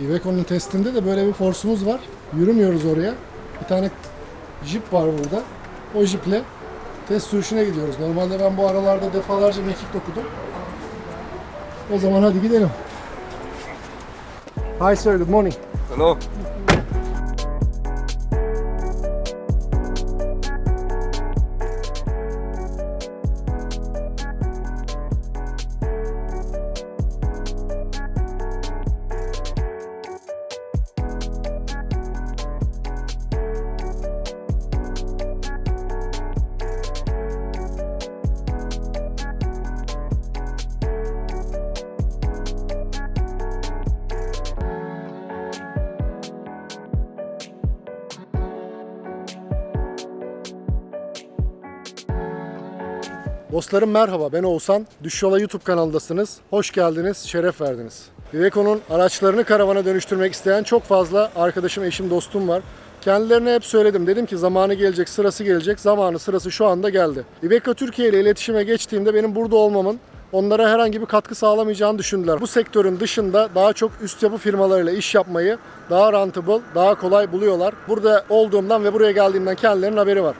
Iveco'nun testinde de böyle bir forsumuz var. Yürümüyoruz oraya. Bir tane jip var burada. O jiple test sürüşüne gidiyoruz. Normalde ben bu aralarda defalarca mekik dokudum. O zaman hadi gidelim. Hi sir, good morning. Hello. Dostlarım merhaba, ben Oğuzhan. Düş Yola YouTube kanalındasınız. Hoş geldiniz, şeref verdiniz. Iveco'nun araçlarını karavana dönüştürmek isteyen çok fazla arkadaşım, eşim, dostum var. Kendilerine hep söyledim. Dedim ki zamanı gelecek, sırası gelecek. Zamanı, sırası şu anda geldi. Iveco Türkiye ile iletişime geçtiğimde benim burada olmamın onlara herhangi bir katkı sağlamayacağını düşündüler. Bu sektörün dışında daha çok üst yapı firmalarıyla iş yapmayı daha rentable, daha kolay buluyorlar. Burada olduğumdan ve buraya geldiğimden kendilerinin haberi var.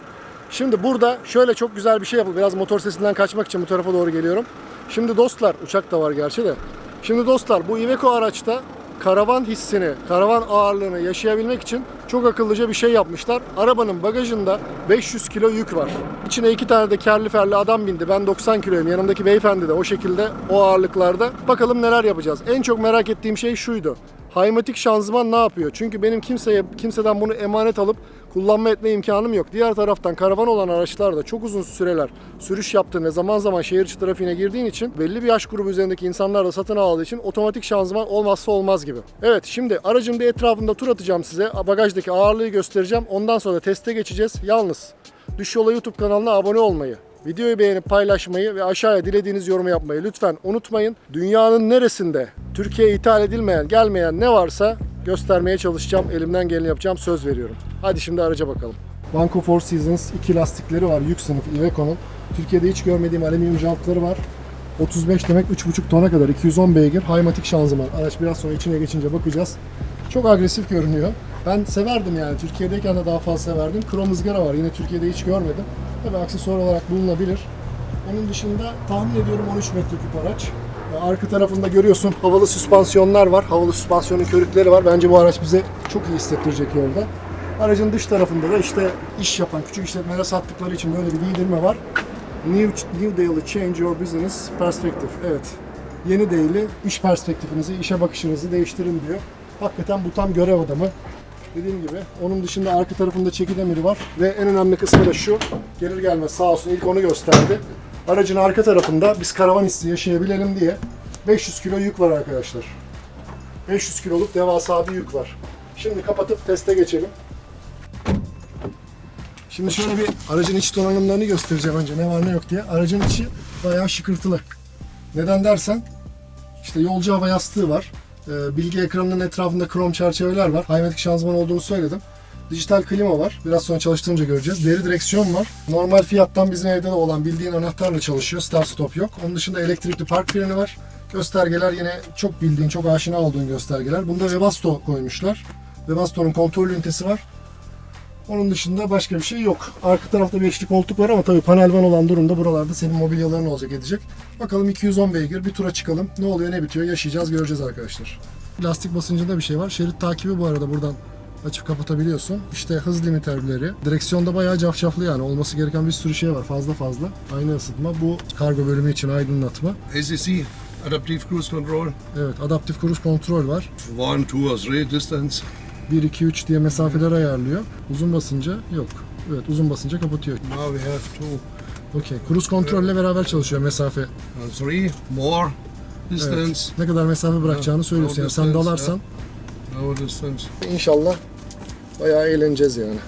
Şimdi burada şöyle çok güzel bir şey yapıldı. Biraz motor sesinden kaçmak için bu tarafa doğru geliyorum. Şimdi dostlar, uçak da var gerçi de. Şimdi dostlar bu Iveco araçta karavan hissini, karavan ağırlığını yaşayabilmek için çok akıllıca bir şey yapmışlar. Arabanın bagajında 500 kilo yük var. İçine iki tane de kerli ferli adam bindi. Ben 90 kiloyum. Yanımdaki beyefendi de o şekilde o ağırlıklarda. Bakalım neler yapacağız. En çok merak ettiğim şey şuydu. Haymatik şanzıman ne yapıyor? Çünkü benim kimseye kimseden bunu emanet alıp kullanma etme imkanım yok. Diğer taraftan karavan olan araçlarda çok uzun süreler sürüş yaptığın ve zaman zaman şehir içi trafiğine girdiğin için belli bir yaş grubu üzerindeki insanlar da satın aldığı için otomatik şanzıman olmazsa olmaz gibi. Evet şimdi aracın bir etrafında tur atacağım size. Bagajdaki ağırlığı göstereceğim. Ondan sonra teste geçeceğiz. Yalnız Düş Yola YouTube kanalına abone olmayı, Videoyu beğenip paylaşmayı ve aşağıya dilediğiniz yorumu yapmayı lütfen unutmayın. Dünyanın neresinde Türkiye'ye ithal edilmeyen, gelmeyen ne varsa göstermeye çalışacağım. Elimden geleni yapacağım. Söz veriyorum. Hadi şimdi araca bakalım. Banco Four Seasons iki lastikleri var. Yük sınıf Iveco'nun. Türkiye'de hiç görmediğim alüminyum jantları var. 35 demek 3.5 tona kadar 210 beygir Haymatik şanzıman. Araç biraz sonra içine geçince bakacağız. Çok agresif görünüyor. Ben severdim yani. Türkiye'deyken de daha fazla severdim. Krom ızgara var. Yine Türkiye'de hiç görmedim. Tabii aksesuar olarak bulunabilir. Onun dışında tahmin ediyorum 13 metreküp araç. Arka tarafında görüyorsun havalı süspansiyonlar var. Havalı süspansiyonun körükleri var. Bence bu araç bize çok iyi hissettirecek yolda. Aracın dış tarafında da işte iş yapan küçük işletmelere sattıkları için böyle bir giydirme var. New, new daily change your business perspective. Evet. Yeni daily iş perspektifinizi, işe bakışınızı değiştirin diyor. Hakikaten bu tam görev adamı. Dediğim gibi onun dışında arka tarafında çeki var ve en önemli kısmı da şu. Gelir gelmez sağ olsun ilk onu gösterdi. Aracın arka tarafında biz karavan hissi yaşayabilelim diye 500 kilo yük var arkadaşlar. 500 kiloluk devasa bir yük var. Şimdi kapatıp teste geçelim. Şimdi şöyle bir aracın iç donanımlarını göstereceğim önce ne var ne yok diye. Aracın içi bayağı şıkırtılı. Neden dersen işte yolcu hava yastığı var. Ee, bilgi ekranının etrafında krom çerçeveler var. Haymatik şanzıman olduğunu söyledim. Dijital klima var. Biraz sonra çalıştırınca göreceğiz. Deri direksiyon var. Normal fiyattan bizim evde de olan bildiğin anahtarla çalışıyor. Start stop yok. Onun dışında elektrikli park freni var. Göstergeler yine çok bildiğin, çok aşina olduğun göstergeler. Bunda Webasto koymuşlar. Webasto'nun kontrol ünitesi var. Onun dışında başka bir şey yok. Arka tarafta beşli koltuk var ama tabii panel van olan durumda buralarda senin mobilyaların olacak edecek. Bakalım 210 beygir bir tura çıkalım. Ne oluyor ne bitiyor yaşayacağız göreceğiz arkadaşlar. Lastik basıncında bir şey var. Şerit takibi bu arada buradan açıp kapatabiliyorsun. İşte hız limiterleri. Direksiyonda bayağı cafcaflı yani. Olması gereken bir sürü şey var. Fazla fazla. Ayna ısıtma. Bu kargo bölümü için aydınlatma. ACC, Adaptive Cruise Control. Evet adaptif cruise kontrol var. One, two or three distance. 1, 2, 3 diye mesafeler ayarlıyor. Uzun basınca yok. Evet uzun basınca kapatıyor. Now we have two Okey. Cruise kontrolle beraber çalışıyor mesafe. or three more distance. Evet. Ne kadar mesafe bırakacağını söylüyorsun. Yani sen dalarsan No distance. İnşallah bayağı eğleneceğiz yani.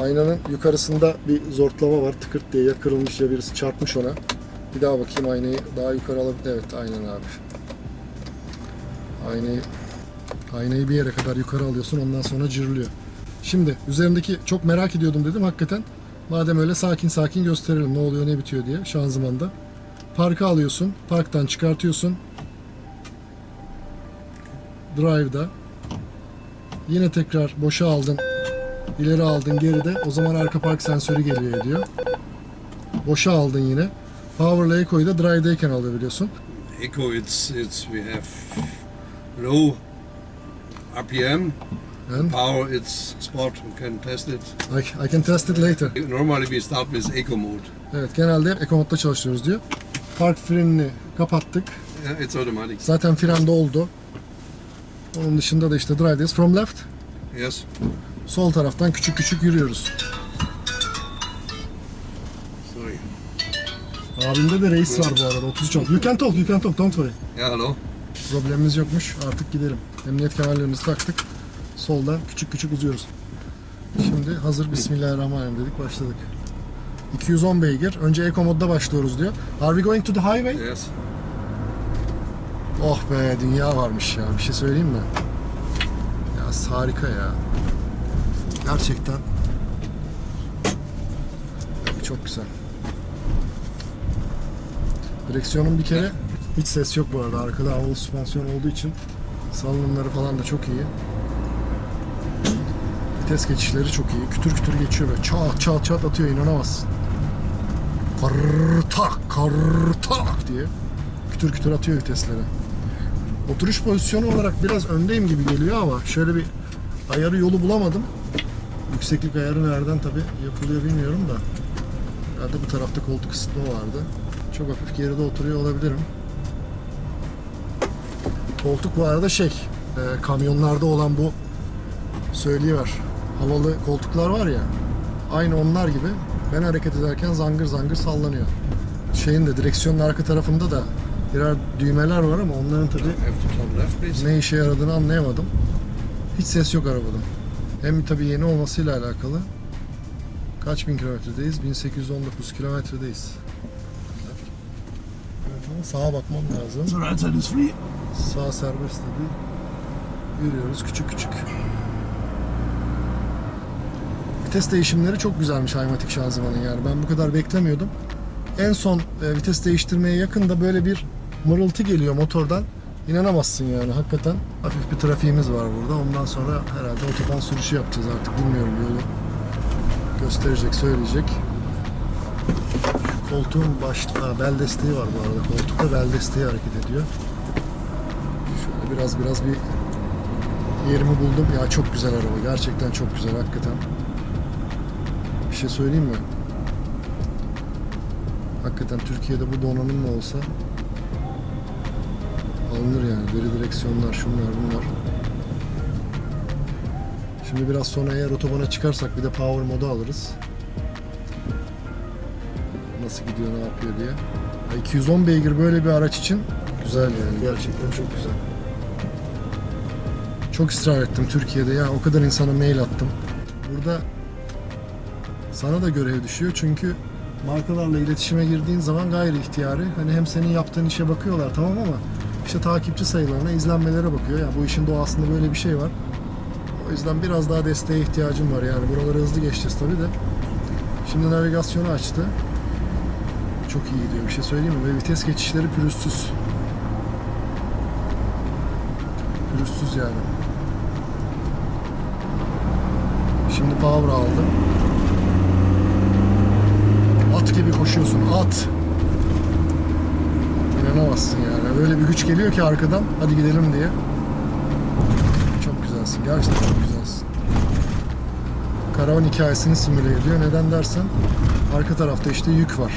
Aynanın yukarısında bir zortlama var. Tıkırt diye ya kırılmış ya birisi çarpmış ona. Bir daha bakayım aynayı daha yukarı alabilir. Evet aynen abi. Aynayı aynayı bir yere kadar yukarı alıyorsun ondan sonra cırlıyor. Şimdi üzerindeki çok merak ediyordum dedim hakikaten. Madem öyle sakin sakin gösterelim ne oluyor ne bitiyor diye şanzımanda. Parka alıyorsun, parktan çıkartıyorsun. Drive'da. Yine tekrar boşa aldın. ileri aldın geride. O zaman arka park sensörü geliyor ediyor. Boşa aldın yine. Power'la Eco'yu da drive'dayken alabiliyorsun. Echo, it's it's we have low RPM. And Power, it's sport. We can test it. I, I can test it later. Normally we start with eco mode. Evet genelde hep Eco modda çalışıyoruz diyor. Park frenini kapattık. Yeah, it's automatic. Zaten frende oldu. Onun dışında da işte drive'deyiz. From left. Yes. Sol taraftan küçük küçük yürüyoruz. Sorry. Abimde de reis var bu arada 33 oldu. You can talk, you can talk, don't worry. Yeah, hello. Problemimiz yokmuş. Artık gidelim. Emniyet kemerlerimizi taktık. Soldan küçük küçük uzuyoruz. Şimdi hazır Bismillahirrahmanirrahim dedik başladık. 210 beygir. Önce Eco modda başlıyoruz diyor. Are we going to the highway? Yes. Oh be dünya varmış ya. Bir şey söyleyeyim mi? Ya harika ya. Gerçekten. Çok güzel. Direksiyonun bir kere hiç ses yok bu arada. Arkada havalı süspansiyon olduğu için salınımları falan da çok iyi. Vites geçişleri çok iyi. Kütür kütür geçiyor böyle. Çat çat çat atıyor inanamazsın. Kartak kartak diye kütür kütür atıyor vitesleri. Oturuş pozisyonu olarak biraz öndeyim gibi geliyor ama şöyle bir ayarı yolu bulamadım. Yükseklik ayarı nereden tabi yapılıyor bilmiyorum da. Herhalde bu tarafta koltuk ısıtma vardı. Çok hafif geride oturuyor olabilirim. Koltuk bu arada şey, e, kamyonlarda olan bu söyleyiver. Havalı koltuklar var ya, aynı onlar gibi ben hareket ederken zangır zangır sallanıyor. Şeyin de direksiyonun arka tarafında da birer düğmeler var ama onların tabi ne işe yaradığını anlayamadım. Hiç ses yok arabada. Hem tabii yeni olmasıyla alakalı. Kaç bin kilometredeyiz? 1819 kilometredeyiz. Evet, ama sağa bakmam lazım. right side is free. Sağ serbest dedi. Yürüyoruz küçük küçük. Vites değişimleri çok güzelmiş Haymatik şanzımanın yani. Ben bu kadar beklemiyordum. En son e, vites değiştirmeye yakında böyle bir mırıltı geliyor motordan. İnanamazsın yani hakikaten. Hafif bir trafiğimiz var burada. Ondan sonra herhalde otoban sürüşü yapacağız artık. Bilmiyorum yolu. Gösterecek, söyleyecek. Şu koltuğun baş, ha, bel desteği var bu arada. Koltukta bel desteği hareket ediyor. Şöyle biraz biraz bir yerimi buldum. Ya çok güzel araba. Gerçekten çok güzel hakikaten. Bir şey söyleyeyim mi? Hakikaten Türkiye'de bu donanımla olsa Deri direksiyonlar, şunlar bunlar. Şimdi biraz sonra eğer otobana çıkarsak bir de power modu alırız. Nasıl gidiyor, ne yapıyor diye. Ya 210 beygir böyle bir araç için güzel yani. Gerçekten çok güzel. Çok ısrar ettim Türkiye'de ya o kadar insana mail attım. Burada sana da görev düşüyor çünkü markalarla iletişime girdiğin zaman gayri ihtiyari hani hem senin yaptığın işe bakıyorlar tamam ama işte takipçi sayılarına, izlenmelere bakıyor. Ya bu işin doğasında böyle bir şey var. O yüzden biraz daha desteğe ihtiyacım var yani buraları hızlı geçeceğiz tabi de. Şimdi navigasyonu açtı. Çok iyi gidiyor bir şey söyleyeyim mi? Ve vites geçişleri pürüzsüz. Pürüzsüz yani. Şimdi power aldı. At gibi koşuyorsun, at. İnanamazsın yani. Öyle bir güç geliyor ki arkadan, hadi gidelim diye. Çok güzelsin, gerçekten çok güzelsin. Karavan hikayesini simüle ediyor. Neden dersen, arka tarafta işte yük var.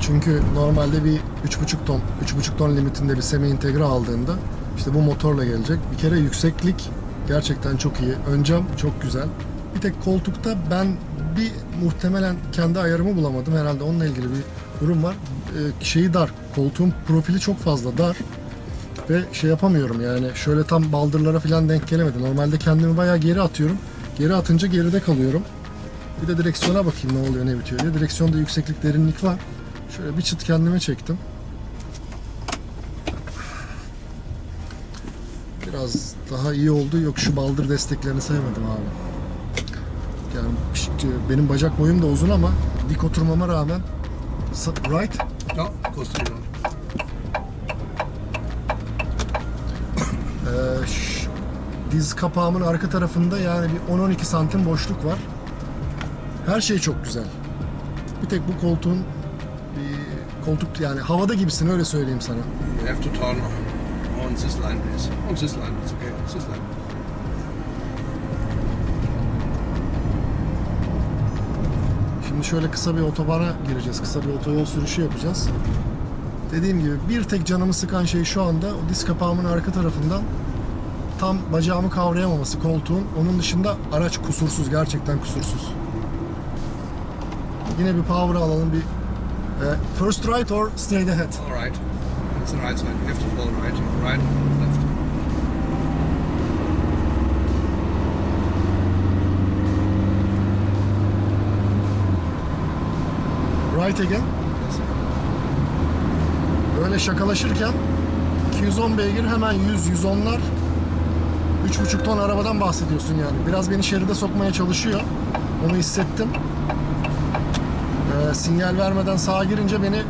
Çünkü normalde bir 3,5 ton, 3,5 ton limitinde bir semi entegre aldığında işte bu motorla gelecek. Bir kere yükseklik gerçekten çok iyi. Ön cam çok güzel. Bir tek koltukta ben bir muhtemelen kendi ayarımı bulamadım. Herhalde onunla ilgili bir durum var. Ee, şeyi dar. Koltuğun profili çok fazla dar. Ve şey yapamıyorum yani şöyle tam baldırlara falan denk gelemedi. Normalde kendimi bayağı geri atıyorum. Geri atınca geride kalıyorum. Bir de direksiyona bakayım ne oluyor ne bitiyor diye. Direksiyonda yükseklik derinlik var. Şöyle bir çıt kendime çektim. Biraz daha iyi oldu. Yok şu baldır desteklerini sevmedim abi. Yani benim bacak boyum da uzun ama dik oturmama rağmen Right to you. Ee, Diz kapağımın arka tarafında yani bir 10-12 santim boşluk var. Her şey çok güzel. Bir tek bu koltuğun bir koltuk yani havada gibisin öyle söyleyeyim sana. You have to turn on this line, please. On this line, it's okay. This line. Şimdi şöyle kısa bir otobana gireceğiz. Kısa bir otoyol sürüşü yapacağız. Dediğim gibi bir tek canımı sıkan şey şu anda o diz kapağımın arka tarafından tam bacağımı kavrayamaması koltuğun. Onun dışında araç kusursuz, gerçekten kusursuz. Yine bir power alalım bir e, first right or straight ahead. All right. It's the right side. You have to pull right, right, left. Right again. Böyle şakalaşırken 210 beygir hemen 100 110'lar 3,5 ton arabadan bahsediyorsun yani. Biraz beni şeride sokmaya çalışıyor. Onu hissettim. Ee, sinyal vermeden sağa girince beni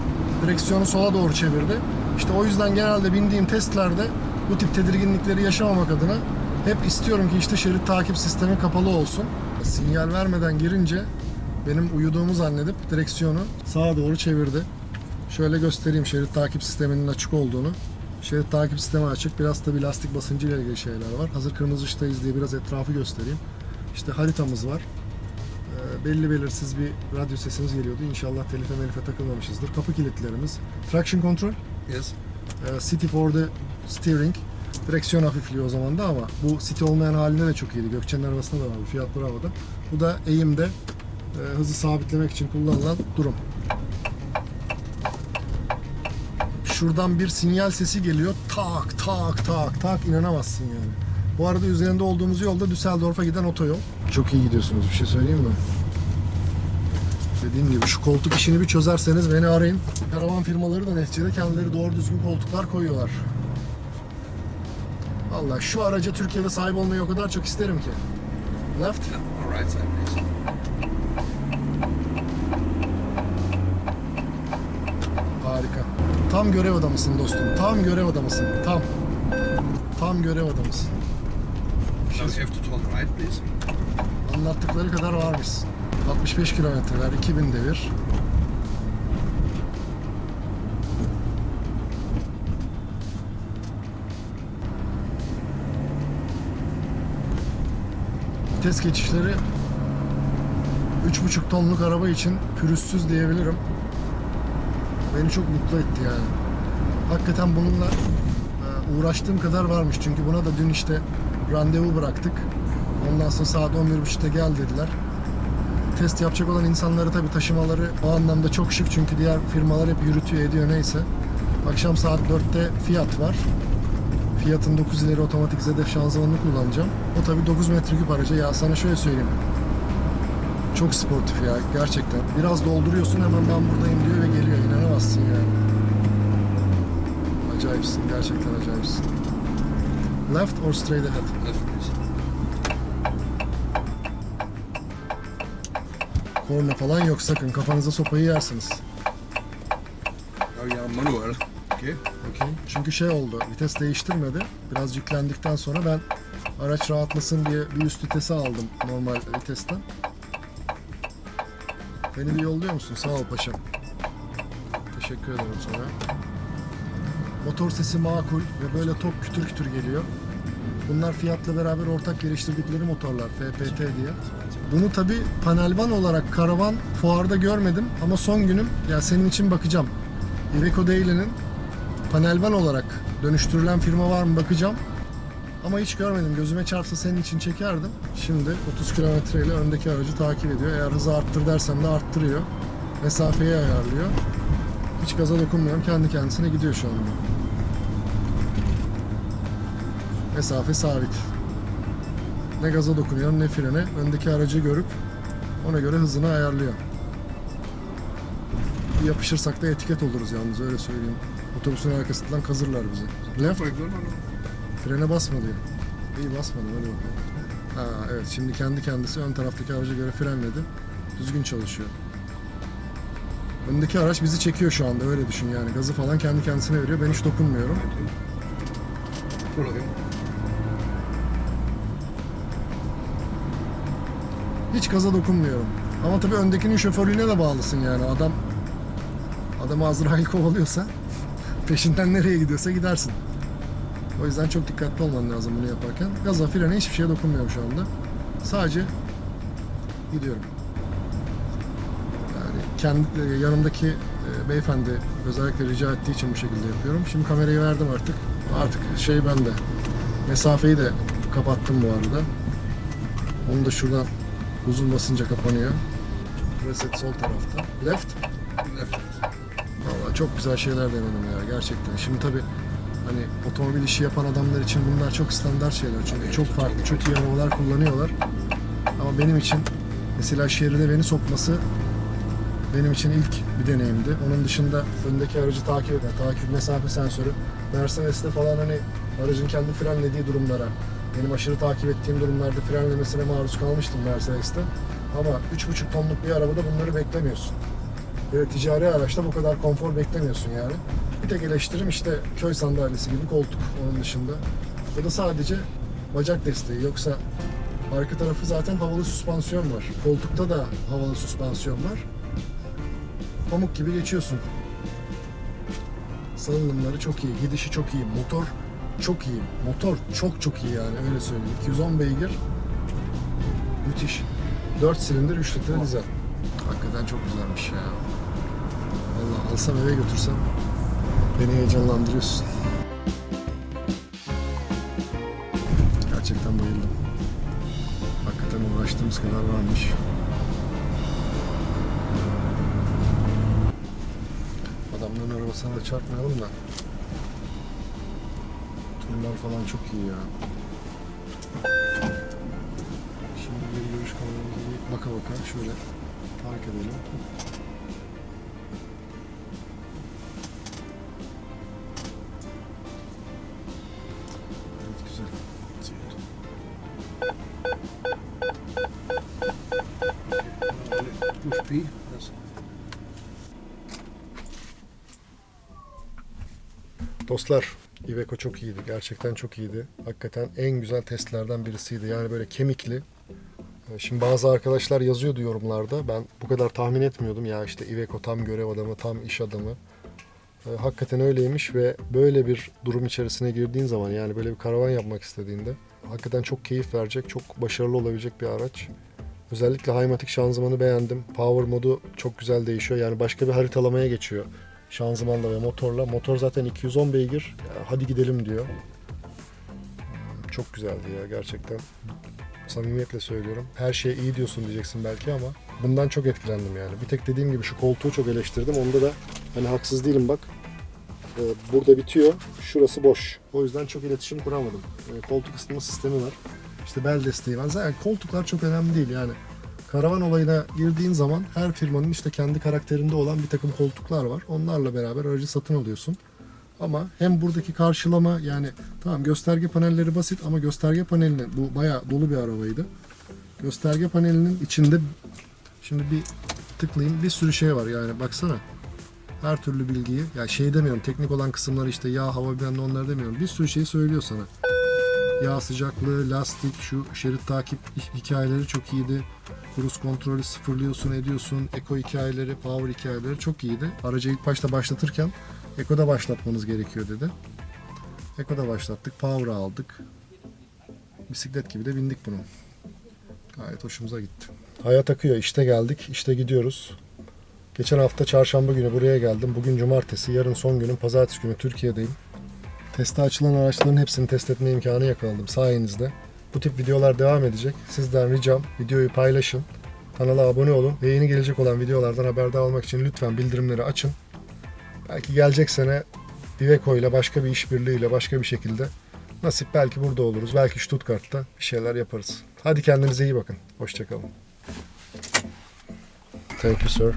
direksiyonu sola doğru çevirdi. İşte o yüzden genelde bindiğim testlerde bu tip tedirginlikleri yaşamamak adına hep istiyorum ki işte şerit takip sistemi kapalı olsun. Sinyal vermeden girince benim uyuduğumu zannedip direksiyonu sağa doğru çevirdi. Şöyle göstereyim şerit takip sisteminin açık olduğunu. Şerit takip sistemi açık. Biraz da bir lastik basıncı ile ilgili şeyler var. Hazır kırmızı ışıktayız diye biraz etrafı göstereyim. İşte haritamız var. Ee, belli belirsiz bir radyo sesimiz geliyordu. İnşallah telife melife takılmamışızdır. Kapı kilitlerimiz. Traction control. Yes. Ee, City for the steering. Direksiyon hafifliyor o zaman da ama bu City olmayan halinde de çok iyiydi. Gökçe'nin arabasında da var bu Fiat Bravo'da. Bu da eğimde e, hızı sabitlemek için kullanılan durum. Şuradan bir sinyal sesi geliyor. Tak tak tak tak inanamazsın yani. Bu arada üzerinde olduğumuz yolda Düsseldorf'a giden otoyol. Çok iyi gidiyorsunuz bir şey söyleyeyim mi? Dediğim gibi şu koltuk işini bir çözerseniz beni arayın. Karavan firmaları da neticede kendileri doğru düzgün koltuklar koyuyorlar. Vallahi şu araca Türkiye'de sahip olmayı o kadar çok isterim ki. Left. Yeah. All right side, please. Harika. Tam görev adamısın dostum. Tam görev adamısın. Tam. Tam görev adamısın. Now you have to turn right, please. Anlattıkları kadar varmış. 65 kilometreler, 2000 devir. Vites geçişleri 3,5 tonluk araba için pürüzsüz diyebilirim. Beni çok mutlu etti yani. Hakikaten bununla e, uğraştığım kadar varmış. Çünkü buna da dün işte randevu bıraktık. Ondan sonra saat 11.30'da gel dediler. Test yapacak olan insanları tabii taşımaları o anlamda çok şık çünkü diğer firmalar hep yürütüyor ediyor neyse. Akşam saat 4'te Fiat var. Fiat'ın 9 ileri otomatik ZF şanzımanını kullanacağım. O tabii 9 metreküp aracı. Ya sana şöyle söyleyeyim. Çok sportif ya gerçekten. Biraz dolduruyorsun hemen ben buradayım diyor ve geliyor. İnanamazsın yani. Acayipsin. Gerçekten acayipsin. Left or straight ahead? Left. Korna falan yok sakın. Kafanıza sopayı yersiniz. Now you are manual. Okay. Okey. Çünkü şey oldu. Vites değiştirmedi. Biraz yüklendikten sonra ben araç rahatlasın diye bir üst vitesi aldım normal vitesten. Beni bir yolluyor musun? Sağ ol paşam. Teşekkür ederim sana. Motor sesi makul ve böyle tok kütür kütür geliyor. Bunlar Fiat'la beraber ortak geliştirdikleri motorlar FPT diye. Bunu tabi panelvan olarak karavan fuarda görmedim ama son günüm ya senin için bakacağım. Iveco Daily'nin panelvan olarak dönüştürülen firma var mı bakacağım. Ama hiç görmedim. Gözüme çarpsa senin için çekerdim. Şimdi 30 kilometre ile öndeki aracı takip ediyor. Eğer hızı arttır dersem de arttırıyor. Mesafeyi ayarlıyor. Hiç gaza dokunmuyorum. Kendi kendisine gidiyor şu anda. Mesafe sabit. Ne gaza dokunuyorum ne frene. Öndeki aracı görüp ona göre hızını ayarlıyor. Yapışırsak da etiket oluruz yalnız öyle söyleyeyim. Otobüsün arkasından kazırlar bizi. Left Frene basma diyor. İyi basmadım hadi bakalım. Ha evet şimdi kendi kendisi ön taraftaki araca göre frenledi. Düzgün çalışıyor. Öndeki araç bizi çekiyor şu anda öyle düşün yani. Gazı falan kendi kendisine veriyor. Ben hiç dokunmuyorum. Hiç gaza dokunmuyorum. Ama tabii öndekinin şoförlüğüne de bağlısın yani. Adam adamı Azrail kovalıyorsa peşinden nereye gidiyorsa gidersin. O yüzden çok dikkatli olman lazım bunu yaparken. Gaza, frene hiçbir şeye dokunmuyorum şu anda. Sadece gidiyorum. Yani kendi e, yanımdaki e, beyefendi özellikle rica ettiği için bu şekilde yapıyorum. Şimdi kamerayı verdim artık. Artık şey bende. Mesafeyi de kapattım bu arada. Onu da şuradan uzun basınca kapanıyor. Reset sol tarafta. Left. Left. Çok güzel şeyler denedim ya gerçekten. Şimdi tabii hani otomobil işi yapan adamlar için bunlar çok standart şeyler. Çünkü çok farklı, çok iyi arabalar kullanıyorlar. Ama benim için mesela şeride beni sokması benim için ilk bir deneyimdi. Onun dışında öndeki aracı takip eden, takip mesafe sensörü. Mercedes'te falan hani aracın kendi frenlediği durumlara, benim aşırı takip ettiğim durumlarda frenlemesine maruz kalmıştım Mercedes'te. Ama 3,5 tonluk bir arabada bunları beklemiyorsun. Böyle ticari araçta bu kadar konfor beklemiyorsun yani. Bir tek eleştirim işte köy sandalyesi gibi koltuk onun dışında. Bu da sadece bacak desteği. Yoksa arka tarafı zaten havalı süspansiyon var. Koltukta da havalı süspansiyon var. Pamuk gibi geçiyorsun. Salınımları çok iyi, gidişi çok iyi, motor çok iyi. Motor çok çok iyi yani öyle söyleyeyim. 210 beygir. Müthiş. 4 silindir 3 litre dizel. Hakikaten çok güzelmiş ya. Vallahi alsam eve götürsem beni heyecanlandırıyorsun. Gerçekten bayıldım. Hakikaten uğraştığımız kadar varmış. Adamların arabasına da çarpmayalım da. Turlar falan çok iyi ya. Şimdi bir görüş kameramıza bir baka baka şöyle park edelim. Dostlar, Iveco çok iyiydi. Gerçekten çok iyiydi. Hakikaten en güzel testlerden birisiydi. Yani böyle kemikli. Ee, Şimdi bazı arkadaşlar yazıyordu yorumlarda. Ben bu kadar tahmin etmiyordum. Ya işte Iveco tam görev adamı, tam iş adamı. Ee, Hakikaten öyleymiş ve böyle bir durum içerisine girdiğin zaman yani böyle bir karavan yapmak istediğinde hakikaten çok keyif verecek, çok başarılı olabilecek bir araç. Özellikle Haymatik şanzımanı beğendim. Power modu çok güzel değişiyor. Yani başka bir haritalamaya geçiyor şanzımanla ve motorla. Motor zaten 210 beygir. Hadi gidelim diyor. Hmm, Çok güzeldi ya gerçekten. Samimiyetle söylüyorum. Her şeye iyi diyorsun diyeceksin belki ama bundan çok etkilendim yani. Bir tek dediğim gibi şu koltuğu çok eleştirdim. Onda da hani haksız değilim bak. Ee, Burada bitiyor. Şurası boş. O yüzden çok iletişim kuramadım. Ee, Koltuk ısıtma sistemi var. İşte bel desteği var. Zaten koltuklar çok önemli değil yani. Karavan olayına girdiğin zaman her firmanın işte kendi karakterinde olan bir takım koltuklar var. Onlarla beraber aracı satın alıyorsun. Ama hem buradaki karşılama yani tamam gösterge panelleri basit ama gösterge panelinin bu bayağı dolu bir arabaydı. Gösterge panelinin içinde şimdi bir tıklayayım bir sürü şey var yani baksana. Her türlü bilgiyi ya şey demiyorum teknik olan kısımları işte yağ hava bilmem ne onları demiyorum. Bir sürü şey söylüyor sana. Yağ sıcaklığı, lastik, şu şerit takip hikayeleri çok iyiydi. Cruise kontrolü sıfırlıyorsun, ediyorsun. Eko hikayeleri, power hikayeleri çok iyiydi. Aracı ilk başta başlatırken Eko'da başlatmanız gerekiyor dedi. Eko'da başlattık, power'ı aldık. Bisiklet gibi de bindik bunu. Gayet hoşumuza gitti. Hayat akıyor, işte geldik, işte gidiyoruz. Geçen hafta çarşamba günü buraya geldim. Bugün cumartesi, yarın son günüm. Pazartesi günü Türkiye'deyim. Teste açılan araçların hepsini test etme imkanı yakaladım sayenizde. Bu tip videolar devam edecek. Sizden ricam videoyu paylaşın. Kanala abone olun ve yeni gelecek olan videolardan haberdar olmak için lütfen bildirimleri açın. Belki gelecek sene Iveco ile başka bir işbirliğiyle başka bir şekilde nasip belki burada oluruz. Belki Stuttgart'ta bir şeyler yaparız. Hadi kendinize iyi bakın. Hoşçakalın. Thank you sir.